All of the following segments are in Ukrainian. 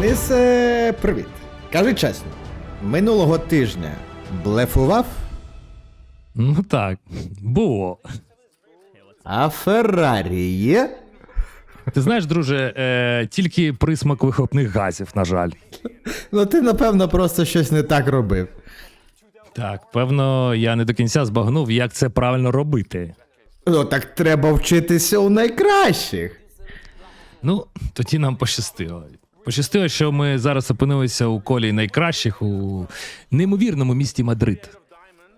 Денисе, привіт. Кажи чесно, минулого тижня блефував, Ну так, було. а Феррарі є? Ти знаєш, друже, е, тільки присмак вихлопних газів, на жаль. Ну ти, напевно, просто щось не так робив. Так, певно, я не до кінця збагнув, як це правильно робити. Ну так треба вчитися у найкращих. Ну, тоді нам пощастило. Пощастило, що ми зараз опинилися у колі найкращих у неймовірному місті Мадрид.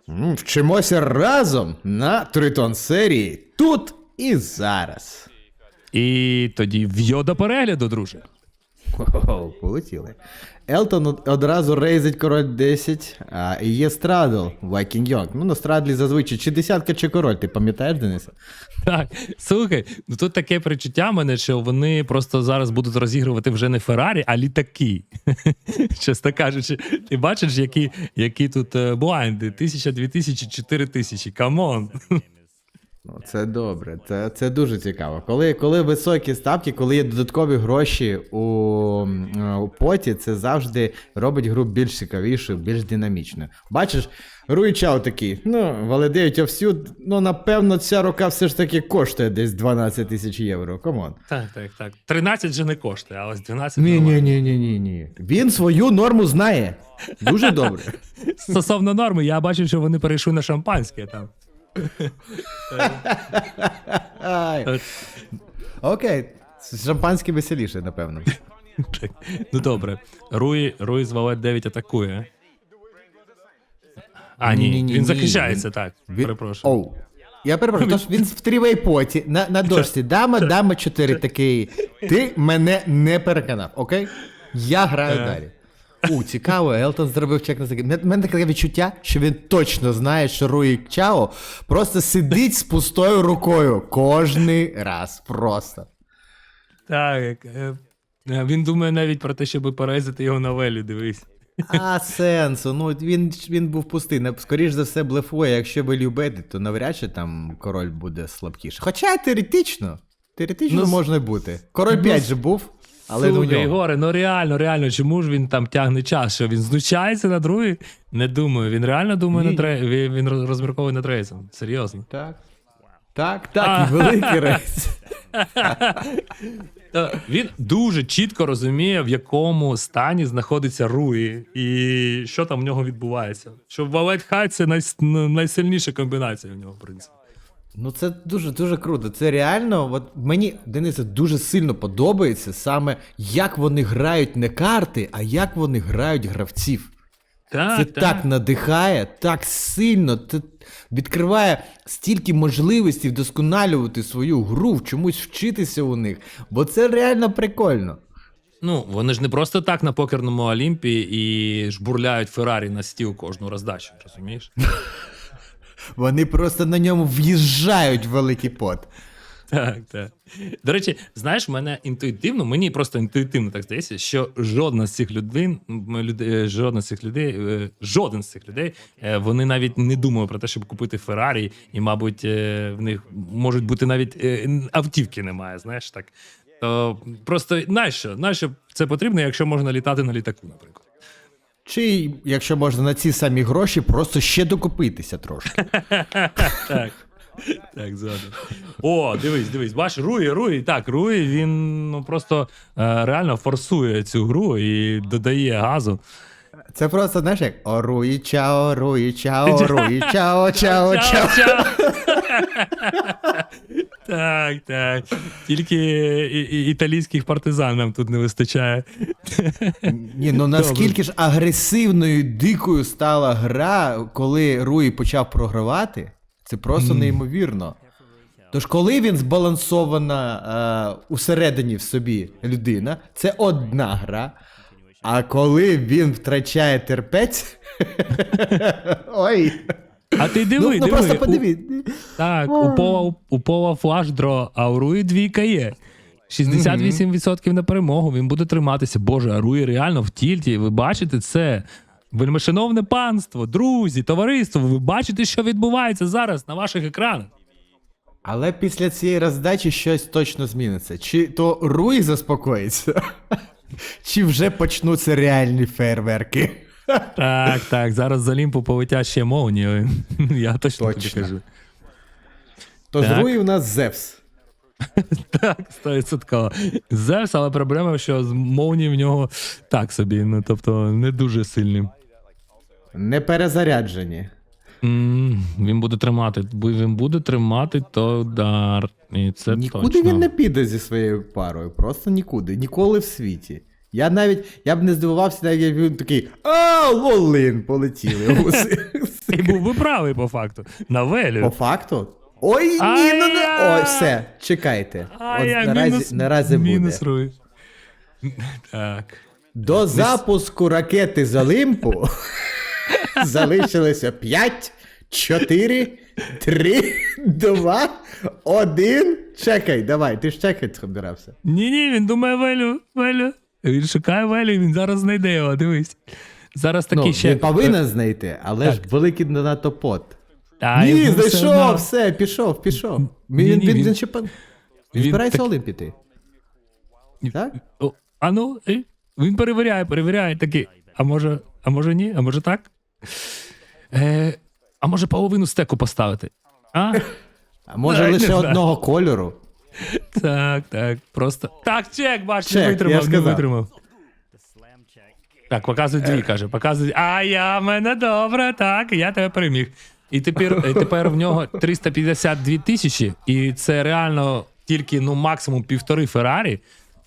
Вчимося разом на тритон серії тут і зараз. І тоді в'йо до перегляду, друже. Хо-хо, полетіли. Елтон одразу рейзить король 10, а є страдл Вайкінг Йонг. Ну, на страдлі зазвичай чи десятка, чи король, ти пам'ятаєш, Денисе? Так, слухай, ну тут таке причуття мене, що вони просто зараз будуть розігрувати вже не Феррарі, а літаки. Чесно кажучи, ти бачиш, які, які тут е, блайнди? Тисяча, дві тисячі, чотири тисячі. Камон. Ну, це добре, це, це дуже цікаво. Коли, коли високі ставки, коли є додаткові гроші у, у поті, це завжди робить гру більш цікавішою, більш динамічною. Бачиш, Руїчао такий, ну, валидеють овсюд, ну напевно, ця рука все ж таки коштує десь 12 тисяч євро. Комон. Так, так, так. 13 же не коштує, а ось 12 Ні, ні, ні, ні, ні, ні. Він свою норму знає. Дуже добре. Стосовно норми, я бачив, що вони перейшли на шампанське там. Ай. Так. Окей. Шампанське веселіше, напевно. Так. Ну добре. Руї, Руї з Валет 9 атакує. А, ні, Ні-ні-ні, він захищається, він- так. Він... Перепрошую. Оу. Я перепрошую, тож він в трівейпоті на, на дошці дама, дама 4 такий. Ти мене не переконав, окей? Я граю Е. далі. У, цікаво, Елтон зробив чек на закид. У мене таке відчуття, що він точно знає, що Руї Чао просто сидить з пустою рукою кожний раз. Просто. Так. е, е, Він думає навіть про те, щоб перерізати його новелі, дивись. А сенсу, ну він, він був пустий. На- Скоріш за все, блефує. Якщо ви любите, то навряд чи там король буде слабкіший. Хоча теоретично, теоретично Ну, може бути. Король ну, 5 с- же був, але не у Ігоре, ну реально, реально, чому ж він там тягне час? Що він знущається над Руї? Не думаю. Він реально думає Ні. над рей... він, він розмірковує над рейсом. Серйозно. Так. Так, так, і великий рейс. Він дуже чітко розуміє, в якому стані знаходиться Руї, і що там в нього відбувається. Що Валет Хай це най... найсильніша комбінація в нього, в принципі. Ну це дуже дуже круто. Це реально, от мені Денисе дуже сильно подобається саме як вони грають не карти, а як вони грають гравців. Так, Це так надихає, так сильно це відкриває стільки можливостей вдосконалювати свою гру, в чомусь вчитися у них, бо це реально прикольно. Ну, вони ж не просто так на покерному Олімпі і жбурляють Феррарі на стіл кожну роздачу, розумієш? Вони просто на ньому в'їжджають в великий пот. Так, так. До речі, знаєш, мене інтуїтивно, мені просто інтуїтивно так здається, що жодна з цих людей, людей жодна з цих людей, е, жоден з цих людей, е, вони навіть не думали про те, щоб купити Феррарі, і, мабуть, е, в них можуть бути навіть автівки немає, знаєш так. То просто нащо? Нащо це потрібно, якщо можна літати на літаку, наприклад? Чи, якщо можна на ці самі гроші, просто ще докупитися трошки. Так. Так, згодом. О, дивись, дивись, бач, Руї, Руї. Так, Руї, він ну, просто е, реально форсує цю гру і додає газу. Це просто, знаєш, як оруї чао, руї чао, руї чао, чао, чао. так, так. Тільки італійських партизан нам тут не вистачає. Ні, ну наскільки ж агресивною, дикою стала гра, коли Руї почав програвати, це просто неймовірно. Тож, коли він збалансована е, усередині в собі людина, це одна гра. А коли він втрачає терпець. Ой. А ти Ну, диви, ну диви. просто у- Так, у Пола, у Пола флаш-дро, а у Руї двійка є. 68% на перемогу, він буде триматися. Боже, а Руї реально в тільті. Ви бачите це? Вельмишановне панство, друзі, товариство, ви бачите, що відбувається зараз на ваших екранах. Але після цієї роздачі щось точно зміниться. Чи то Руї заспокоїться? Чи вже почнуться реальні фейерверки? Так, так, зараз з Олімпу полетять ще молнії. Я точно тобі кажу. Тож Так. Руї у нас Зевс. Так, 100%. Зевс, але проблема, що з молнії в нього так собі, ну тобто не дуже сильний. Не перезаряджені. М, Він буде тримати, він буде тримати то удар. І це Нікуди точно. він не піде зі своєю парою. Просто нікуди. Ніколи в світі. Я навіть я б не здивувався, навіть як він такий А, лолин, полетіли. гуси». І був би правий по факту. На велю. По факту? Ой, ні, ну не. Ой, все, чекайте. От наразі, наразі буде. Так. До запуску ракети з Олимпу залишилося 5, 4, 3, 2, 1. Чекай, давай, ти ж чекати збирався. Ні, ні, він думає велю, велю. Він шукає велю, він зараз знайде його, дивись. Зараз такий Ну, ще. він повинен знайти, але ж великий надто пот. Та, Ні, знайшов, одно. все, пішов, пішов. Ні, він, ні, він, він- він Він збирається так- піти. Так? А ну, е, він перевіряє, перевіряє такий. А може, а може ні? А може так? Е, а може половину стеку поставити? А? А може Так, лише одного кольору? Так, так, просто. Так, чек, бач, Чек, не я витримав, ж не витримав. Так, показуй дві, каже, показуй. А я в мене добре, так, я тебе переміг. І тепер, і тепер в нього 352 тисячі, і це реально тільки ну максимум півтори Феррарі.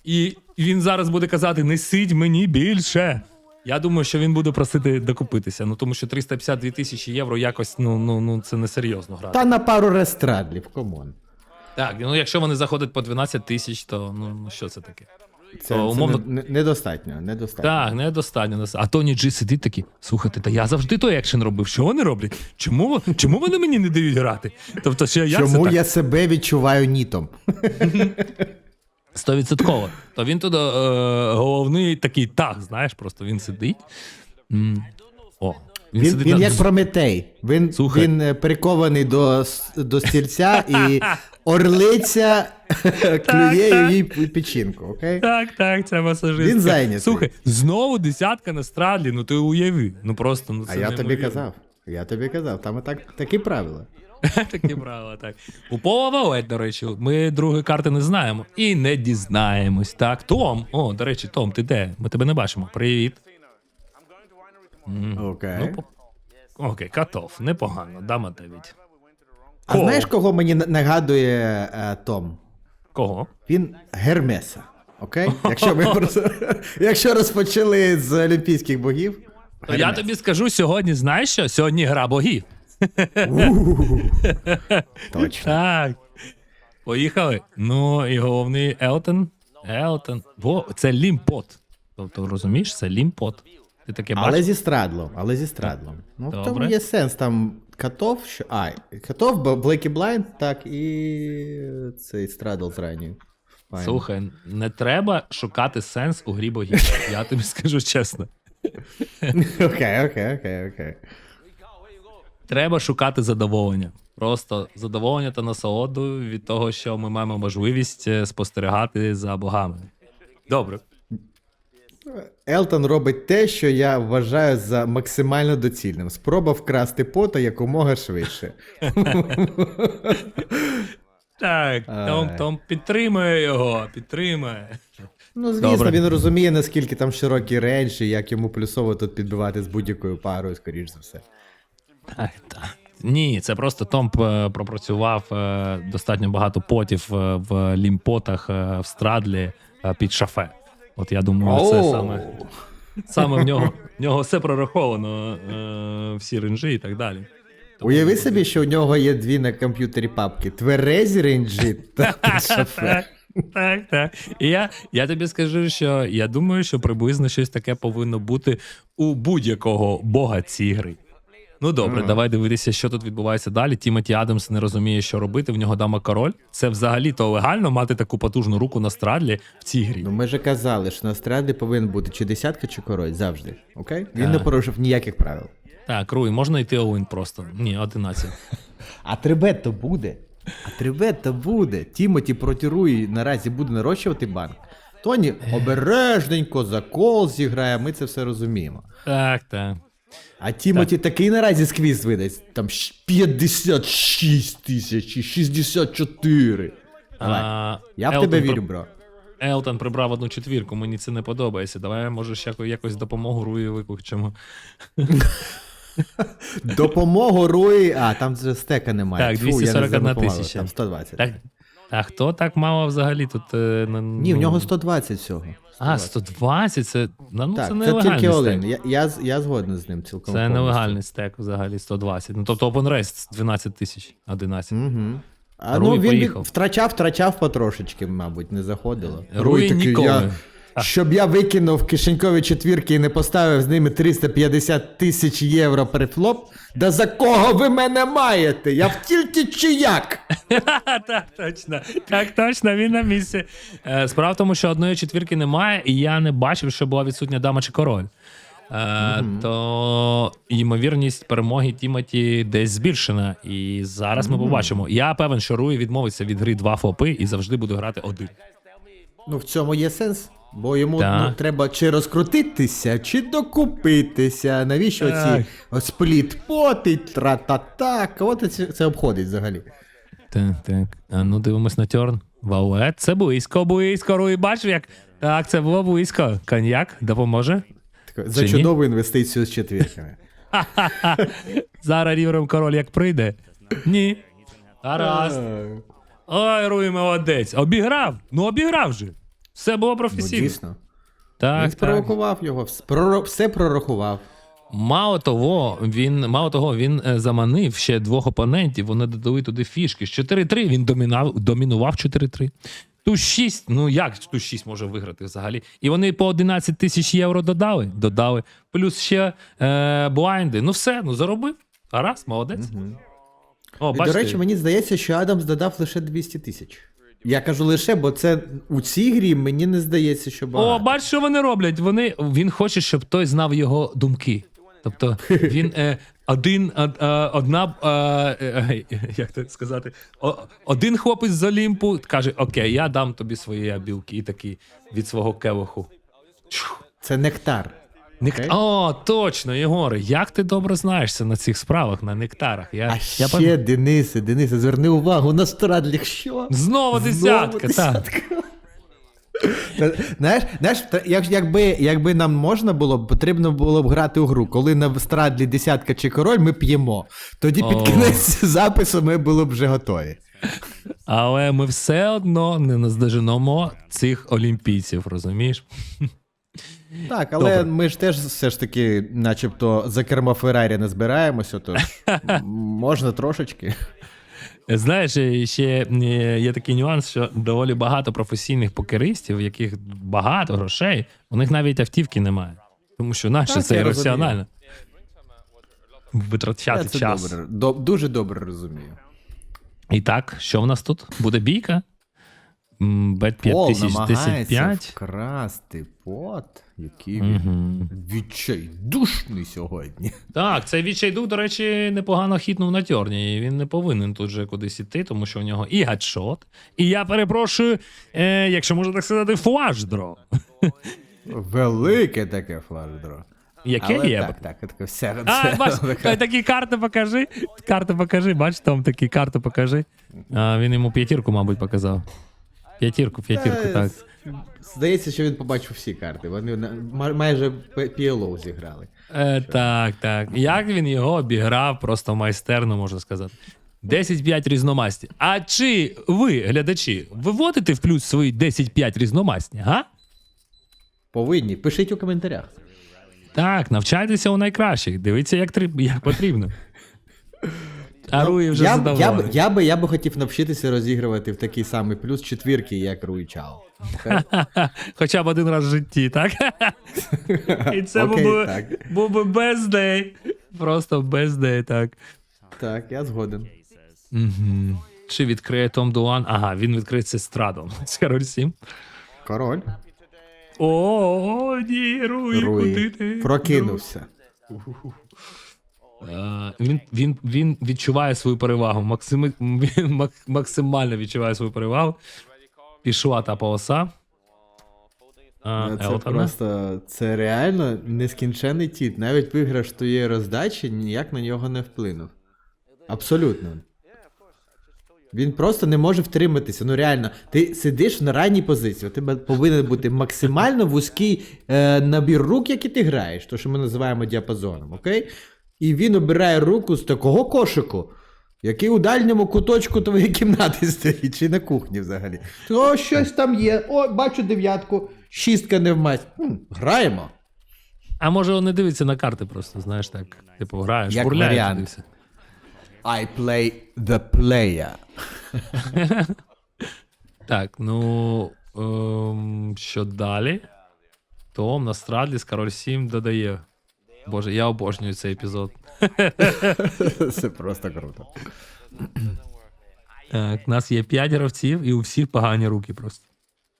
І він зараз буде казати: несіть мені більше. Я думаю, що він буде просити докупитися. Ну тому що 352 тисячі євро якось ну, ну, ну це не серйозно грати. Та на пару рестрадлів, комон. Так, ну якщо вони заходять по 12 тисяч, то ну, ну що це таке? Це, То, це не- не- недостатньо, недостатньо. Так, недостатньо. А Тоні Джі сидить такий, слухайте, та я завжди той екшен робив. Що вони роблять? Чому, чому вони мені не дають грати? Тобто, що як Чому це я себе відчуваю нітом? Стовідсотково. То він туди е, головний такий так, знаєш, просто він сидить. М. О, він, Він, сидить він на- як Прометей. Він, Слухай. він е, прикований до, с- до стільця і орлиця клює її печінку, окей? Так, так, це масажист. Він зайнятий. Слухай, знову десятка на страдлі, ну ти уяви. Ну просто ну це А я тобі казав. Я тобі казав, там і так, такі правила. Такі правила, так. У Пола Валет, до речі, ми другої карти не знаємо і не дізнаємось. Так, Том. О, до речі, Том, ти де? Ми тебе не бачимо. Привіт. Окей. Ну, Окей, катов. Непогано, дама 9. А Кого? знаєш, кого мені нагадує е, Том? Кого? Він Гермеса. Окей? Якщо ми просто, якщо розпочали з олімпійських богів. То я тобі скажу сьогодні, знаєш що? Сьогодні гра богів. Точно. Так. Поїхали. Ну і головний Елтон. Елтон. Бо це лімпот. Тобто, розумієш, це лімпот. Ти таке Але бачиш? зі страдлом, але зі страдлом. Ну, в тому є сенс. Там Катов, що. А, Катов, Блекі Блайнд, так і цей страдл з ранньою. Слухай, не треба шукати сенс у грі богів. Я тобі скажу чесно. Окей, окей, окей, окей. Треба шукати задоволення. Просто задоволення та насолоду від того, що ми маємо можливість е, спостерігати за богами. Добре. Елтон робить те, що я вважаю за максимально доцільним. Спроба вкрасти пота якомога швидше. Так, Том, Том підтримує його, підтримує. Ну, звісно, Добре. він розуміє, наскільки там широкий рейндж, і як йому плюсово тут підбивати з будь-якою парою, скоріш за все. Так, так. Ні, це просто Том е, пропрацював е, достатньо багато потів е, в лімпотах в страдлі під шафе. От я думаю, це саме, саме в нього. В нього все прораховано, е, всі ренжі і так далі. Тому- Уяви собі, що у нього є дві на комп'ютері папки: тверезі рейнджі та шафе. Так, так, так. І я, я тобі скажу, що я думаю, що приблизно щось таке повинно бути у будь-якого бога цієї гри. Ну добре, давай дивитися, що тут відбувається далі. Тімоті Адамс не розуміє, що робити. В нього дама король. Це взагалі то легально мати таку потужну руку на страдлі в цій грі. Ну ми же казали, що на страді повинен бути чи десятка, чи король завжди. Окей? Він не порушив ніяких правил. Так, Руй, можна йти Оуін просто. Ні, 11. А трибет то буде. А трибет то буде. Тімоті проти Руї наразі буде нарощувати банк. Тоні обережненько за кол зіграє, ми це все розуміємо. Так, так. А Тімоті такий наразі сквіз видасть. Там 56 тисяч і 64. Давай. А, Я в Елтон тебе при- вірю, бро. Елтон прибрав одну четвірку, мені це не подобається. Давай, може, ще яко- якось допомогу Руї викличемо. Допомогу Руї. А, там же стека немає. Так, Фу, я не 241 запропонував, тисяча. Там 120. Так, а хто так мало взагалі тут? е, на- Ні, в ну, нього 120 всього. А, 120, це, ну, Так, це це тільки один. Я, я, я згоден з ним цілком. Це повністю. нелегальний стек взагалі 120. Ну, тобто OpenRest 12 тисяч, 11. Угу. А Руй ну він поїхав. втрачав, втрачав потрошечки, мабуть, не заходило. Руї ніколи. Я, щоб я викинув кишенькові четвірки і не поставив з ними 350 тисяч євро перефлоп. Да за кого ви мене маєте? Я в тільки чи як? так, точно. Так, точно, він на місці. Е, Справа в тому, що одної четвірки немає, і я не бачив, що була відсутня дама чи король. Е, То ймовірність перемоги Тімоті десь збільшена. І зараз ми побачимо. Я певен, що Руї відмовиться від гри два фопи і завжди буде грати один. Ну, в цьому є сенс. Бо йому Так. ну, треба чи розкрутитися, чи докупитися. Навіщо Так. ці спліт-поти, тра-та-та, кого це, це обходить взагалі? Так, так. А ну дивимось на тьорн. Ваует, це близько, близько. Руї, бачив, як. Так, це було близько. Коньяк допоможе. Таке, За Чи ні? чудову інвестицію з четвірками. Зараз ріврем король як прийде. Ні. Гаразд. Ой, Руї молодець. Обіграв. Ну обіграв же. Все було Ну, професійно. дійсно. Він так, так. спровокував його, вс- все прорахував. Мало того, він мало того, він е, заманив ще двох опонентів. Вони додали туди фішки. З 4-3 він домінав, домінував 4-3. Ту 6, ну як ту 6 може виграти взагалі? І вони по 11 тисяч євро додали. Додали. Плюс ще е, блайнди. Ну все, ну заробив. Гаразд, молодець. О, І, бачите, до речі, мені здається, що Адамс додав лише 200 тисяч. Я кажу лише, бо це у цій грі мені не здається, що багато. О, бач, що вони роблять. Вони, він хоче, щоб той знав його думки. Тобто він е, один, а, а, одна, а, е, е, як це сказати, о, один хлопець з Олімпу каже: Окей, я дам тобі свої білки такі від свого кевуху. Чух. Це нектар. Нек... Окей. О, точно, Єгоре, як ти добре знаєшся на цих справах, на нектарах. Я, А я ще, пам- Денисе, Денисе, зверни увагу на страдліх. Що? Знову десятка, так. десятка. Та, Знаєш, знаєш, як, якби, якби нам можна було потрібно було б грати у гру. Коли на страдлі десятка чи король, ми п'ємо. Тоді під кінець запису ми були б вже готові. Але ми все одно не наздоженемо цих олімпійців, розумієш? Так, але Добре. ми ж теж все ж таки, начебто, за кермо Феррарі не збираємося, тож можна трошечки. Знаєш, ще е, є такий нюанс, що доволі багато професійних покеристів, яких багато грошей, у них навіть автівки немає. Тому що нащо це я ірраціонально? Я це час. добре, дуже добре розумію. І так, що в нас тут? Буде бійка? Бет Пол 5000 намагається 10-5. вкрасти пот, який він відчайдушний сьогодні. Так, цей відчайдух, до речі, непогано хітнув на тьорні. І він не повинен тут же кудись іти, тому що у нього і гадшот. І я перепрошую, е, якщо можна так сказати, флашдро. Велике таке флаждро. Яке Але є? Так, так, таке все. А, бач, такі карти покажи. Карти покажи, бач, там такі карти покажи. А, він йому п'ятірку, мабуть, показав. П'ятірку, п'ятірку, Е, так. Здається, що він побачив всі карти. Вони на- ма- майже П- PLO зіграли. Е, так, так. Як він його обіграв, просто майстерно, можна сказати. 10-5 різномасті. А чи ви, глядачі, виводите в плюс свої 10-5 різномасті, га? Повинні. Пишіть у коментарях. Так, навчайтеся у найкращих. Дивіться, як, як потрібно. А Руї вже я, б- я, задоволений. я, би, я би хотів навчитися розігрувати в такий самий плюс четвірки, як Руй Чао. Хоча б один раз в житті, так? І це був, би, так. був би бездей. Просто бездей, так. Так, я згоден. Угу. Чи відкриє Том Дуан? Ага, він відкриється страдом. З король 7. Король. О, ні, Руї, куди ти? Прокинувся. Е, він, він, він відчуває свою перевагу. Максими, він максимально відчуває свою перевагу. Пішла та полоса. а, Ну, Це Елтона. просто це реально нескінчений тіт. Навіть виграш тієї роздачі ніяк на нього не вплинув. Абсолютно. Він просто не може втриматися. Ну реально, ти сидиш на ранній позиції. У тебе повинен бути максимально вузький е, набір рук, які ти граєш, то що ми називаємо діапазоном, окей? І він обирає руку з такого кошику, який у дальньому куточку твоєї кімнати стоїть, чи на кухні взагалі. О, щось там є. О, бачу дев'ятку, шістка не в масть. Хм, граємо. А може він не дивиться на карти просто, знаєш, так. Типу, граєш, Як бурляє туди. I play the player. Так, ну ем, що далі? Том на страдлі з король 7 додає. Боже, я обожнюю цей епізод. Це просто круто. Так, у нас є 5 гравців, і у всіх погані руки просто.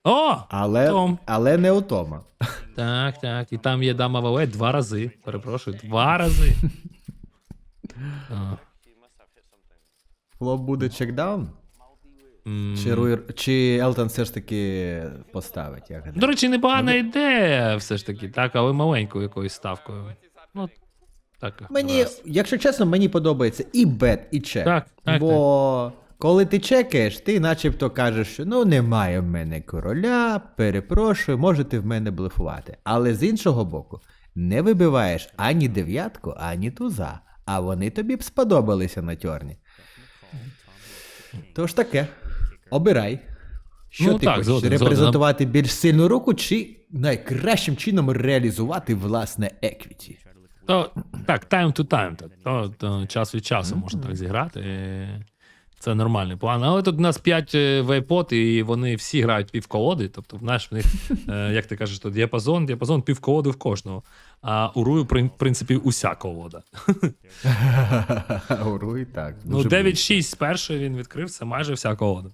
О! Але, Том. але не у Тома. Так, так. І там є дама ВВ два рази. Перепрошую, два рази. А, Флоп буде чекдаун? м. Чи, Елтон все ж таки поставить? Я гадаю? До речі, непогана ідея, все ж таки, так, але маленькою якоюсь ставкою. Ну, так. Мені, раз. якщо чесно, мені подобається і бет, і чек. Так, так, Бо коли ти чекаєш, ти начебто кажеш, що ну немає в мене короля, перепрошую, можете в мене блефувати. Але з іншого боку, не вибиваєш ані дев'ятку, ані туза, а вони тобі б сподобалися на тьорні. Тож таке, обирай. Що Ну, ти так, хочеш? згоден, репрезентувати більш сильну руку, чи найкращим чином реалізувати власне еквіті? То, так, time to time. Так, то, то час від часу можна так зіграти. е, Це нормальний план. Але тут у нас 5 вейпот, і вони всі грають півколоди. Тобто, знаєш, в них, е, як ти кажеш, то діапазон, діапазон півколоди в кожного. А у Рую, в принципі, уся колода. Уруй, так. Ну, 9-6 з першої він відкрив, це майже вся колода.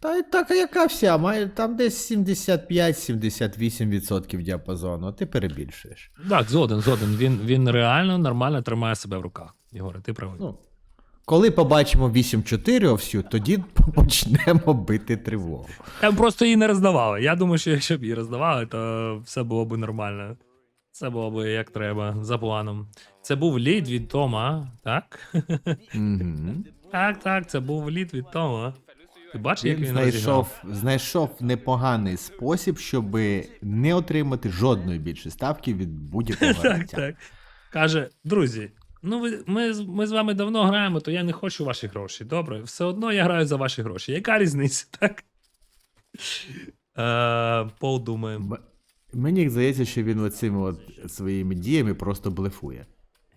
Та так, яка вся? Має там десь 75-78% діапазону, а ти перебільшуєш. Так, згоден, згоден. Він, він реально нормально тримає себе в руках. Ігоре, ти правий. Ну, коли побачимо 8-4 овсю, тоді почнемо бити тривогу. Там просто її не роздавали. Я думаю, що якщо б її роздавали, то все було б нормально. Це було б як треба, за планом. Це був лід від Тома, так? Мгм. Так, так, це був лід від Тома. Ти бачиш, як Він розіграв? знайшов, знайшов непоганий спосіб, щоб не отримати жодної більше ставки від будь-якого Так, так. Каже, друзі, ну ви, ми, ми з вами давно граємо, то я не хочу ваші гроші. Добре, все одно я граю за ваші гроші. Яка різниця, так? Е, Пол думає. Мені здається, що він оцими от своїми діями просто блефує.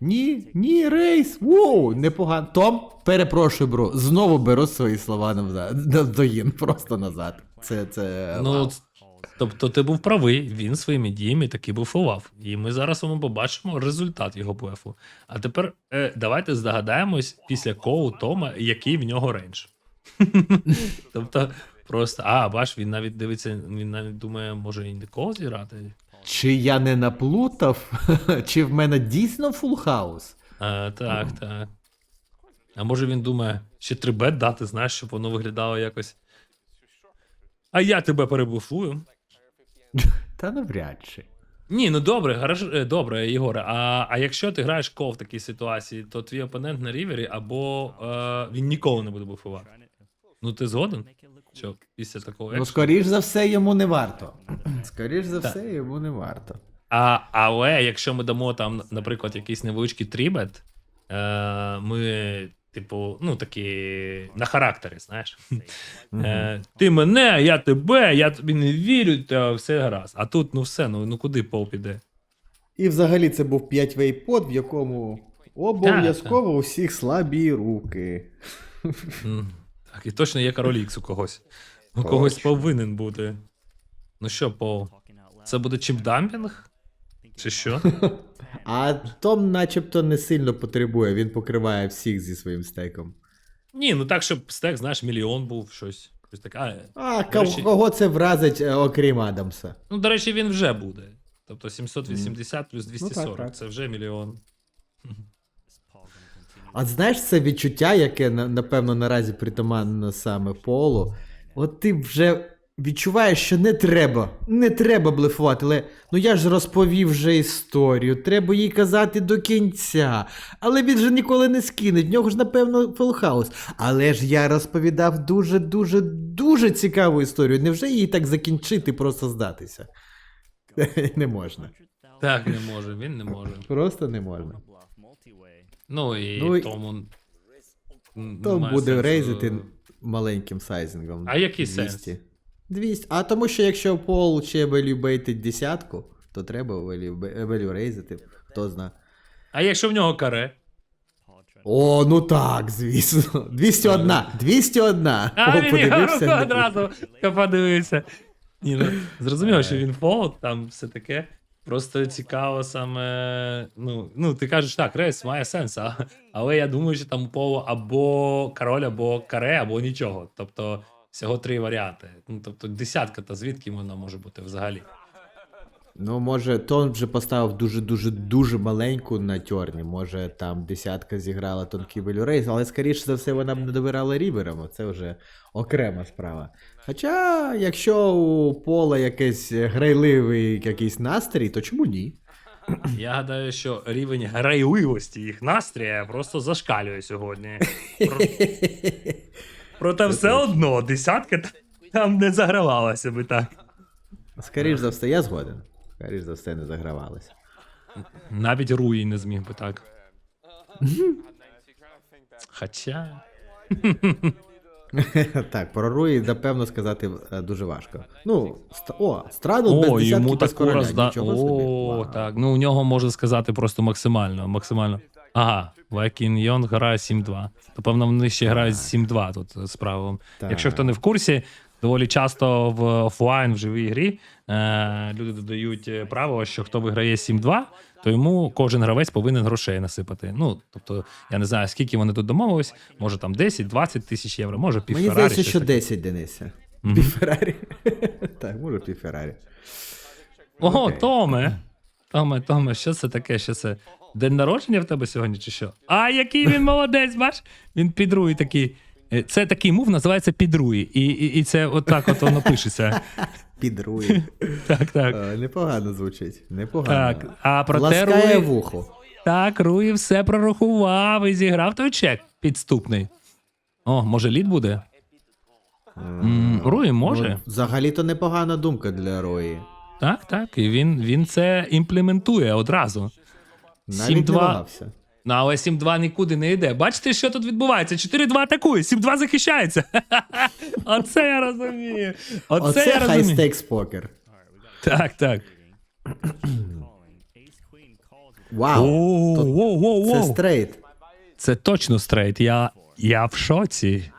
Ні, ні, рейс, воу, непогано. Том, перепрошую, бро, знову беру свої слова назад. Доїн, просто назад. Це, це. Ну, тобто ти був правий, він своїми діями таки буфував. І ми зараз вам побачимо результат його блефу. А тепер е, давайте здогадаємось після коу Тома, який в нього рейндж. тобто, просто, а, бач, він навіть дивиться, він навіть думає, може і нікого зіграти. Чи я не наплутав, чи в мене дійсно фулхаус? А, так, так. А може він думає, ще трибет дати, знаєш, щоб воно виглядало якось. А я тебе перебуфую. Та навряд чи. Ні, ну добре, гараж, е, добре, Єгоре. А, а якщо ти граєш кол в такій ситуації, то твій опонент на рівері або е, він ніколи не буде буфувати. Ну ти згоден? Що після такого Ну, екшену? скоріш за все, йому не варто. Скоріш за Так. все, йому не варто. А, але якщо ми дамо там, наприклад, якийсь невеличкий трібет, е, ми, типу, ну такі на характері, знаєш. Е, ти мене, я тебе, я тобі не вірю, та все гаразд. А тут ну все, ну, ну куди пол піде? І взагалі це був 5 вейпод, в якому обов'язково у всіх слабі руки. М, Так, і точно є король Ікс у когось. У когось Точно. повинен бути. Ну що, Пол? Це буде чіпдампінг? Чи що? А Том начебто не сильно потребує, він покриває всіх зі своїм стейком. Ні, ну так, щоб стек, знаєш, мільйон був щось. щось таке. А, А До ко- речі- кого це вразить, е, окрім Адамса? Ну, до речі, він вже буде. Тобто 780 плюс Ну, 240 так, так. це вже мільйон. А знаєш це відчуття, яке напевно наразі притаманно саме полу. От ти вже відчуваєш, що не треба, не треба блефувати, але ну я ж розповів вже історію, треба їй казати до кінця. Але він же ніколи не скине, в нього ж, напевно, фулхаус. Але ж я розповідав дуже, дуже, дуже цікаву історію. Невже її так закінчити, просто здатися? Не можна. Так, не може, він не може. Просто не можна. Ну і Ну, і- тому. То немає буде сенсу. рейзити маленьким сайзингом. А який 200. сенс? 200. А тому що якщо Пол ще велюбейтить десятку, то треба велю- рейзити, хто зна. А якщо в нього каре? О, ну так, звісно. 201. 201. А О, він подивився. його одразу подивився. Ні, ну, зрозуміло, що він фолд, там все таке. Просто цікаво саме. Ну, ну ти кажеш, так, рейс має сенс, а, але я думаю, що там поло або король, або каре, або нічого. Тобто всього три варіанти. Ну, тобто десятка, та звідки вона може бути взагалі? Ну, може, Тон вже поставив дуже-дуже дуже маленьку на тьорні. Може, там десятка зіграла тонкий велюрейз, але скоріше за все вона б не добирала рівером, це вже окрема справа. Хоча, якщо у Пола якийсь грайливий якийсь настрій, то чому ні? Я гадаю, що рівень грайливості їх настрія просто зашкалює сьогодні. Про- Проте все одно десятка там не загравалася би так. Скоріш за все, я згоден. Скоріш за все, не загравалася. Навіть Руї не зміг би так. Хоча. Так, про Руї, напевно, сказати е, дуже важко. Ну, ст- о, Страдл без О, десятки йому без таку короля. розда. Нічого собі. О, Вау. так. Ну, у нього можна сказати просто максимально. максимально. Ага, Вайкін Йон грає 7-2. То, певно, вони ще грають 7-2 тут з правилом. Так. Якщо хто не в курсі, доволі часто в офлайн в живій грі е, люди додають е, правило, що хто виграє 7-2, то йому кожен гравець повинен грошей насипати. Ну, тобто, я не знаю, скільки вони тут домовились, може там 10-20 тисяч євро, може пів Мені здається, що 10, Денисе. Пів Феррарі. Так, може пів Феррарі. Ого, Окей. Томе. Томе, Томе, що це таке? Що це? День народження в тебе сьогодні, чи що? А який він молодець, бач? Він підрує такий. Е, Це такий мув називається підруї. І, і, і це отак от воно пишеться. Підрує. Так, так. Е, Непогано звучить. Непогано. Так. А проте Ласкає Руї, вухо. так, Руї все прорахував і зіграв той чек підступний. О, може лід буде? М, Руї може. Ну, Взагалі-то непогана думка для Рої. Так, так. І він, він це імплементує одразу. Навіть 7-2. не вагався. Ну, але 7-2 нікуди не йде. Бачите, що тут відбувається? 4-2 атакує, 7-2 захищається. Оце я розумію. Оце, Оце я розумію. стейкс покер. Так, так. Вау. Воу, воу, Це воу. стрейт. Це точно стрейт. Я, я в шоці.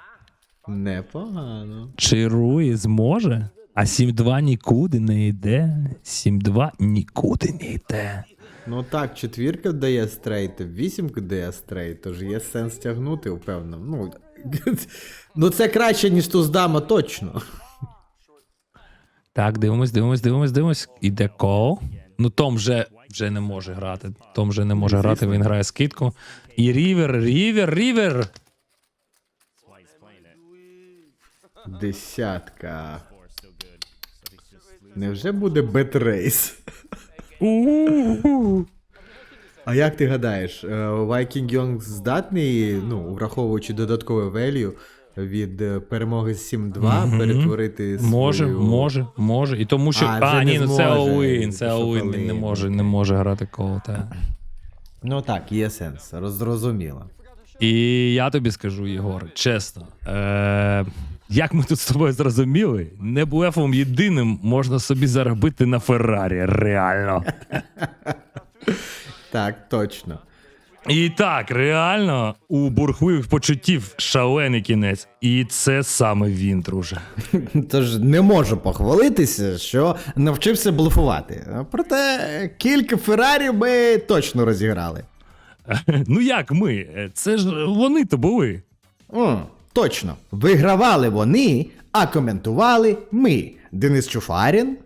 Непогано. Чи Руї зможе? А 7-2 нікуди не йде. 7-2 нікуди не йде. Ну так, четвірка дає стрейт, вісімка дає стрейт, тож є сенс тягнути, впевнено. Ну, ну це краще, ніж туздама, точно. Так, дивимось, дивимось, дивимось, дивимось. Іде кол. Ну, Том вже, вже не може грати. Том вже не може грати, він грає скидку. І Рівер, Рівер, Рівер. Десятка. Невже буде бетрейс? А як ти гадаєш, Viking Young здатний, ну, враховуючи додаткове велію від е, перемоги 7-2, перетворити свою... Може, може, може. І тому що. А, А, ні, ну це. Оуін, це Що Оуін, він не може, не може грати кол. Та. Ну так, є сенс, розрозуміло. І я тобі скажу, Єгор, чесно. Е- як ми тут з тобою зрозуміли, не блефом єдиним можна собі заробити на Феррарі, реально. Так, точно. І так, реально, у бурхливих почуттів шалений кінець. І це саме він, друже. Тож не можу похвалитися, що навчився блефувати. Проте кілька Феррарі ми точно розіграли. Ну як ми? Це ж вони то були. Точно. Вигравали вони, а коментували ми. Денис Чуфарін.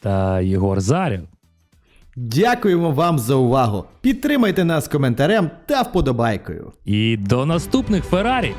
Та Єгор Зарін. Дякуємо вам за увагу. Підтримайте нас коментарем та вподобайкою. І до наступних Феррарі.